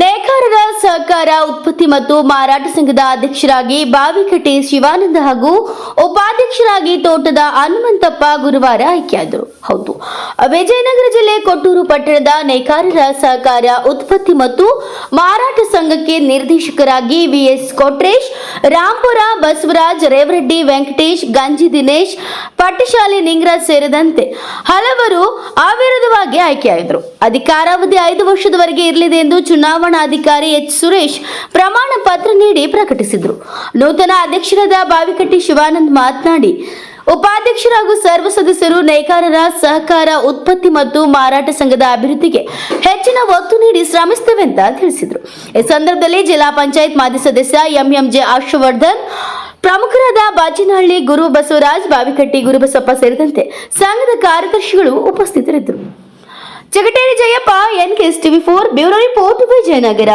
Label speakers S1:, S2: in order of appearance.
S1: ನೇಕಾರರ ಸಹಕಾರ, ಉತ್ಪತ್ತಿ ಮತ್ತು ಮಾರಾಟ ಸಂಘದ ಅಧ್ಯಕ್ಷರಾಗಿ ಬಾವಿಕಟ್ಟೆ ಶಿವಾನಂದ ಹಾಗೂ ಉಪಾಧ್ಯಕ್ಷರಾಗಿ ತೋಟದ ಹನುಮಂತಪ್ಪ ಗುರುವಾರ ಆಯ್ಕೆಯಾದರು. ಹೌದು, ವಿಜಯನಗರ ಜಿಲ್ಲೆ ಕೊಟ್ಟೂರು ಪಟ್ಟಣದ ನೇಕಾರರ ಸಹಕಾರ, ಉತ್ಪತ್ತಿ ಮತ್ತು ಮಾರಾಟ ಸಂಘಕ್ಕೆ ನಿರ್ದೇಶಕರಾಗಿ ವಿಎಸ್ ಕೊಟ್ರೇಶ್, ರಾಂಪುರ ಬಸವರಾಜ್, ರೇವರೆಡ್ಡಿ ವೆಂಕಟೇಶ್, ಗಂಜಿ ದಿನೇಶ್, ಪಟ್ಟಶಾಲೆ ನಿಂಗ್ರಾಜ್ ಸೇರಿದಂತೆ ಹಲವರು ಅವಿರೋಧವಾಗಿ ಆಯ್ಕೆಯಾದರು. ಅಧಿಕಾರಾವಧಿ ಐದು ವರ್ಷದವರೆಗೆ ಇರಲಿದೆ ಎಂದು ಚುನಾವಣಾಧಿಕಾರಿ ಎಚ್ ಸುರೇಶ್ ಪ್ರಮಾಣ ಪತ್ರ ನೀಡಿ ಪ್ರಕಟಿಸಿದರು. ನೂತನ ಅಧ್ಯಕ್ಷರಾದ ಬಾವಿಕಟ್ಟಿ ಶಿವಾನಂದ್ ಮಾತನಾಡಿ ಉಪಾಧ್ಯಕ್ಷರು ಹಾಗೂ ಸರ್ವ ಸದಸ್ಯರು ನೇಕಾರರ ಸಹಕಾರ, ಉತ್ಪತ್ತಿ ಮತ್ತು ಮಾರಾಟ ಸಂಘದ ಅಭಿವೃದ್ಧಿಗೆ ಹೆಚ್ಚಿನ ಒತ್ತು ನೀಡಿ ಶ್ರಮಿಸುತ್ತೇವೆ ಅಂತ ತಿಳಿಸಿದರು. ಈ ಸಂದರ್ಭದಲ್ಲಿ ಜಿಲ್ಲಾ ಪಂಚಾಯತ್ ಮಾಜಿ ಸದಸ್ಯ ಎಂಎಂಜೆ ಹರ್ಷವರ್ಧನ್, ಪ್ರಮುಖರಾದ ಬಾಚಿನಹಳ್ಳಿ ಗುರು ಬಸವರಾಜ್, ಬಾವಿಕಟ್ಟಿ ಗುರುಬಸಪ್ಪ ಸೇರಿದಂತೆ ಸಂಘದ ಕಾರ್ಯದರ್ಶಿಗಳು ಉಪಸ್ಥಿತರಿದ್ದರು. Jagateri Jayappa N K S TV four bureau report Vijayanagara